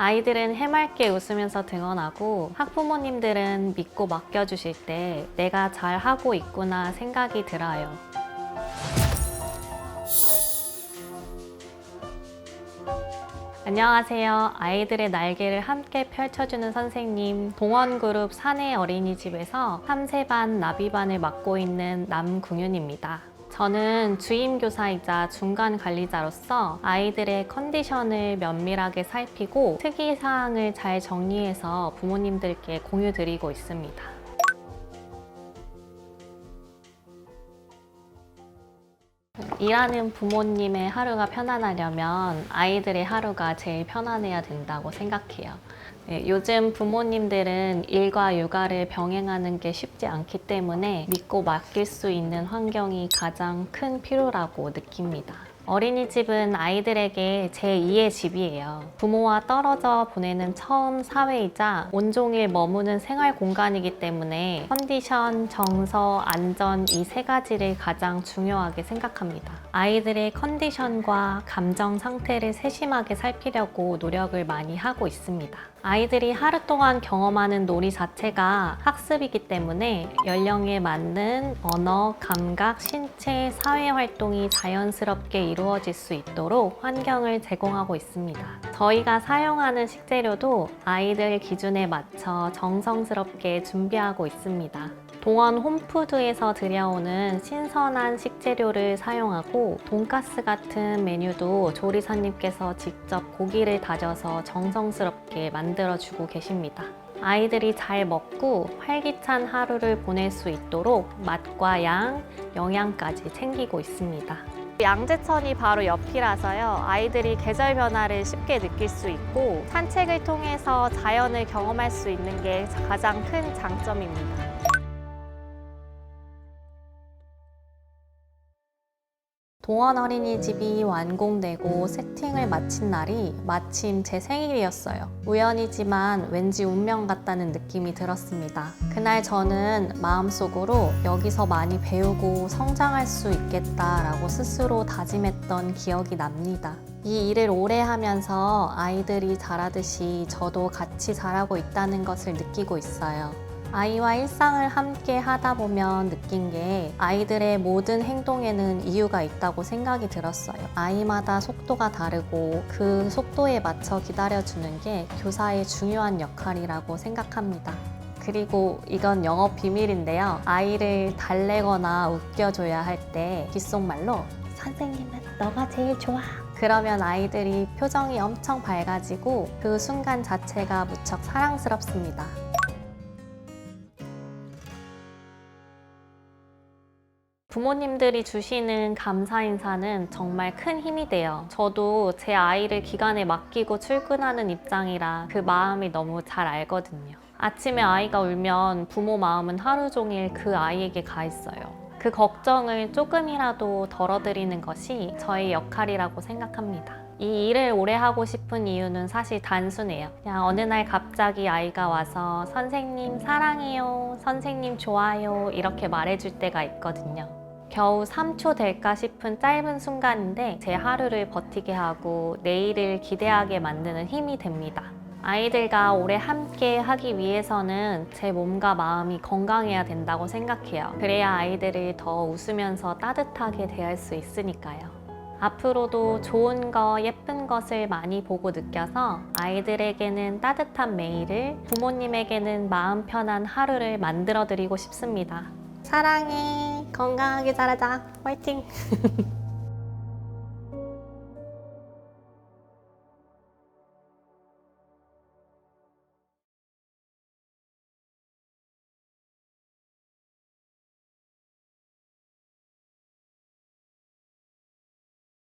아이들은 해맑게 웃으면서 등원하고 학부모님들은 믿고 맡겨주실 때 내가 잘 하고 있구나 생각이 들어요. 안녕하세요. 아이들의 날개를 함께 펼쳐주는 선생님, 동원그룹 사내 어린이집에서 3세반 나비반을 맡고 있는 남궁윤입니다. 저는 주임교사이자 중간 관리자로서 아이들의 컨디션을 면밀하게 살피고 특이사항을 잘 정리해서 부모님들께 공유드리고 있습니다. 일하는 부모님의 하루가 편안하려면 아이들의 하루가 제일 편안해야 된다고 생각해요. 네, 요즘 부모님들은 일과 육아를 병행하는 게 쉽지 않기 때문에 믿고 맡길 수 있는 환경이 가장 큰 필요라고 느낍니다. 어린이집은 아이들에게 제2의 집이에요. 부모와 떨어져 보내는 처음 사회이자 온종일 머무는 생활 공간이기 때문에 컨디션, 정서, 안전 이 세 가지를 가장 중요하게 생각합니다. 아이들의 컨디션과 감정 상태를 세심하게 살피려고 노력을 많이 하고 있습니다. 아이들이 하루 동안 경험하는 놀이 자체가 학습이기 때문에 연령에 맞는 언어, 감각, 신체, 사회 활동이 자연스럽게 이루어 질 수 있도록 환경을 제공하고 있습니다. 저희가 사용하는 식재료도 아이들 기준에 맞춰 정성스럽게 준비하고 있습니다. 동원 홈푸드에서 들여오는 신선한 식재료를 사용하고 돈가스 같은 메뉴도 조리사님께서 직접 고기를 다져서 정성스럽게 만들어주고 계십니다. 아이들이 잘 먹고 활기찬 하루를 보낼 수 있도록 맛과 양, 영양까지 챙기고 있습니다. 양재천이 바로 옆이라서요. 아이들이 계절 변화를 쉽게 느낄 수 있고 산책을 통해서 자연을 경험할 수 있는 게 가장 큰 장점입니다. 동원 어린이집이 완공되고 세팅을 마친 날이 마침 제 생일이었어요. 우연이지만 왠지 운명 같다는 느낌이 들었습니다. 그날 저는 마음속으로 여기서 많이 배우고 성장할 수 있겠다라고 스스로 다짐했던 기억이 납니다. 이 일을 오래 하면서 아이들이 자라듯이 저도 같이 자라고 있다는 것을 느끼고 있어요. 아이와 일상을 함께 하다 보면 느낀 게 아이들의 모든 행동에는 이유가 있다고 생각이 들었어요. 아이마다 속도가 다르고 그 속도에 맞춰 기다려주는 게 교사의 중요한 역할이라고 생각합니다. 그리고 이건 영업 비밀인데요. 아이를 달래거나 웃겨줘야 할 때 귓속말로 선생님은 너가 제일 좋아. 그러면 아이들이 표정이 엄청 밝아지고 그 순간 자체가 무척 사랑스럽습니다. 부모님들이 주시는 감사 인사는 정말 큰 힘이 돼요. 저도 제 아이를 기간에 맡기고 출근하는 입장이라 그 마음이 너무 잘 알거든요. 아침에 아이가 울면 부모 마음은 하루 종일 그 아이에게 가 있어요. 그 걱정을 조금이라도 덜어드리는 것이 저의 역할이라고 생각합니다. 이 일을 오래 하고 싶은 이유는 사실 단순해요. 그냥 어느 날 갑자기 아이가 와서 선생님 사랑해요, 선생님 좋아요 이렇게 말해줄 때가 있거든요. 겨우 3초 될까 싶은 짧은 순간인데 제 하루를 버티게 하고 내일을 기대하게 만드는 힘이 됩니다. 아이들과 오래 함께 하기 위해서는 제 몸과 마음이 건강해야 된다고 생각해요. 그래야 아이들을 더 웃으면서 따뜻하게 대할 수 있으니까요. 앞으로도 좋은 거, 예쁜 것을 많이 보고 느껴서 아이들에게는 따뜻한 매일을, 부모님에게는 마음 편한 하루를 만들어 드리고 싶습니다. 사랑해. 건강하게 자라자. 화이팅!